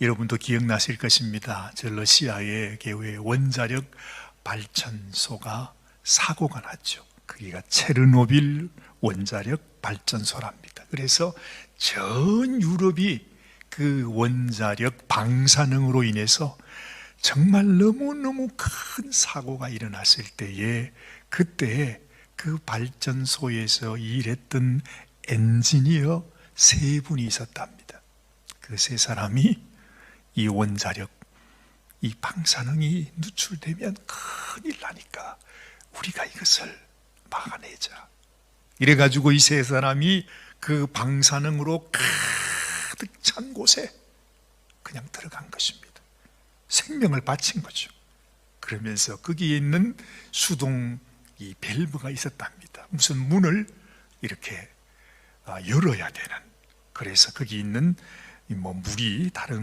여러분도 기억나실 것입니다. 저 러시아의 개의 원자력 발전소가 사고가 났죠. 거기가 체르노빌 원자력 발전소랍니다. 그래서 전 유럽이 그 원자력 방사능으로 인해서 정말 너무너무 큰 사고가 일어났을 때에 그때 그 발전소에서 일했던 엔지니어 세 분이 있었답니다. 그 세 사람이 이 원자력, 이 방사능이 누출되면 큰일 나니까 우리가 이것을 막아내자. 이래가지고 이 세 사람이 그 방사능으로 가득 찬 곳에 그냥 들어간 것입니다. 생명을 바친 거죠. 그러면서 거기에 있는 수동 이 밸브가 있었답니다. 무슨 문을 이렇게 아, 열어야 되는. 그래서 거기 있는 이뭐 물이 다른